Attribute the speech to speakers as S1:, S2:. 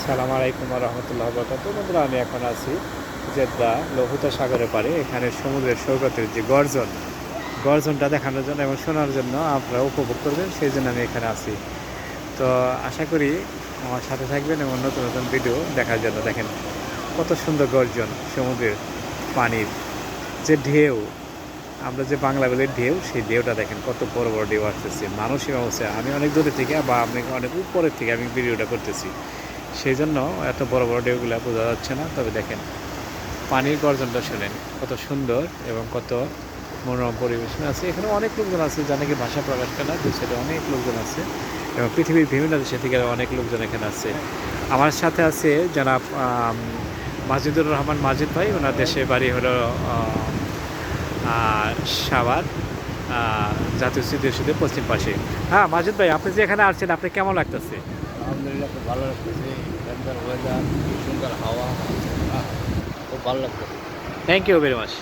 S1: আসসালামু আলাইকুম রহমতুল্লাহ বরকাত বন্ধুরা, আমি এখন আছি জেদ্দা লোহুতা সাগরে পারে এখানে সমুদ্রের সৈকতের যে গর্জন, গর্জনটা দেখানোর জন্য এবং শোনার জন্য আপনারা উপভোগ করবেন, সেই জন্য আমি এখানে আছি। তো আশা করি আমার সাথে থাকবেন এবং নতুন নতুন ভিডিও দেখার জন্য। দেখেন কত সুন্দর গর্জন সমুদ্রের পানির। যে ঢেউ, আমরা যে বাংলা বলি ঢেউ, সেই ঢেউটা দেখেন কত বড় বড় ঢেউ আসতেছে। মানুষের অবস্থা আমি অনেক দূরে থেকে বা আমি অনেক উপরের থেকে আমি ভিডিওটা করতেছি। সেই জন্য এত বড় বড় ঢেউগুলো বোঝা যাচ্ছে না। তবে দেখেন পানির গর্জনটা শোনেন কত সুন্দর এবং কত মনোরম পরিবেশ। আছে এখানে অনেক লোকজন আছে যা নাকি ভাষা প্রকাশ করে না দুই সাইডে অনেক লোকজন আছে এবং পৃথিবীর বিভিন্ন দেশে থেকে অনেক লোকজন এখানে আছে। আমার সাথে আছে জনাব মাজিদুর রহমান মাজিদ ভাই। ওনার দেশে বাড়ি হলো আহ, জাতীয় স্মৃতিসৌধের পশ্চিম পাশে। হ্যাঁ মাজিদ ভাই আপনি যে এখানে আসছেন আপনি কেমন লাগতেছে?
S2: আলহামদুলিল্লাহ খুব ভালো লাগতেছে। এখানকার ওয়েদার সুন্দর হাওয়া খুব ভালো লাগতেছে।
S1: Thank you very much